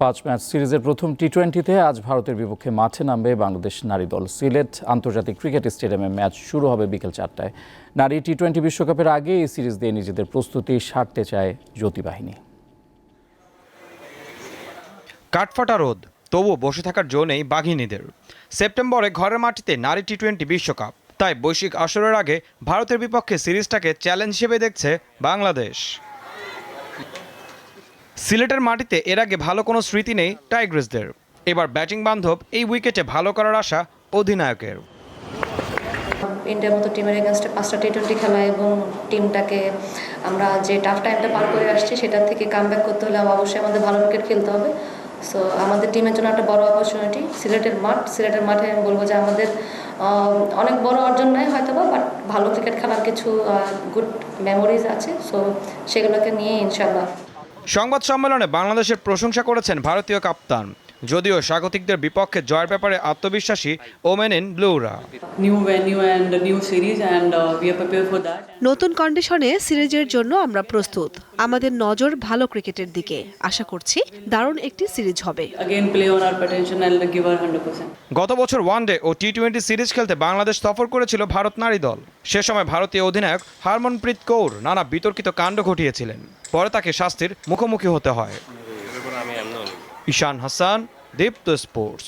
পাঁচ ম্যাচ সিরিজের প্রথম টি টোয়েন্টিতে আজ ভারতের বিপক্ষে মাঠে নামবে বাংলাদেশ নারী দল। সিলেট আন্তর্জাতিক ক্রিকেট স্টেডিয়ামে ম্যাচ শুরু হবে বিকেল চারটায়। নারী টি টোয়েন্টি বিশ্বকাপের আগে এই সিরিজ দিয়ে নিজেদের প্রস্তুতি সারতে চায় জ্যোতি বাহিনী কাঠফাটা রোদ, তবুও বসে থাকার জো নেই বাঘিনীদের। সেপ্টেম্বরে ঘরের মাটিতে নারী টি টোয়েন্টি বিশ্বকাপ। তাই বৈশ্বিক আসরের আগে ভারতের বিপক্ষে সিরিজটাকে চ্যালেঞ্জ হিসেবে দেখছে বাংলাদেশ। সিলেটের মাটিতে এর আগে ভালো কোনো স্মৃতি নেই টাইগ্রেসদের। এবার ব্যাটিং বান্ধব এই উইকেটে ভালো করার আশা অধিনায়কের। ইন্ডিয়ার মতো টিমের এগেনস্টে পাঁচটা টি টোয়েন্টি খেলা এবং টিমটাকে আমরা যে টাফ টাইমটা পার করে আসছি সেটার থেকে কাম করতে হলে অবশ্যই আমাদের ভালো ক্রিকেট খেলতে হবে। সো আমাদের টিমের জন্য একটা বড় অপরচুনিটি সিলেটের মাঠ, সিলেটের মাঠে আমি বলব যে আমাদের অনেক বড় অর্জন নয় হয়তো বা বাট ভালো ক্রিকেট খেলার কিছু গুড মেমোরিজ আছে। সো সেগুলোকে নিয়ে ইনশাল্লাহ সংবাদ সম্মেলনে বাংলাদেশের প্রশংসা করেছেন ভারতীয় কাপ্তান। যদিও স্বাগতিকদের বিপক্ষে জয়ের ব্যাপারে আত্মবিশ্বাসী ওমেনিন ব্লুরা। New series and uh. নতুন কন্ডিশনে সিরিজের জন্য আমরা প্রস্তুত। আমাদের নজর ভালো ক্রিকেটের দিকে। আশা করছি দারুণ একটি সিরিজ হবে। Again play on our potential and give our 100%. গত বছর ওয়ানডে ও টি টোয়েন্টি সিরিজ খেলতে বাংলাদেশ সফর করেছিল ভারত নারী দল। সে সময় ভারতীয় অধিনায়ক হারমনপ্রীত কৌর নানা বিতর্কিত কাণ্ড ঘটিয়েছিলেন। পরে তাকে শাস্তির মুখোমুখি হতে হয়। ঈশান হাসান দীপ্ত স্পোর্টস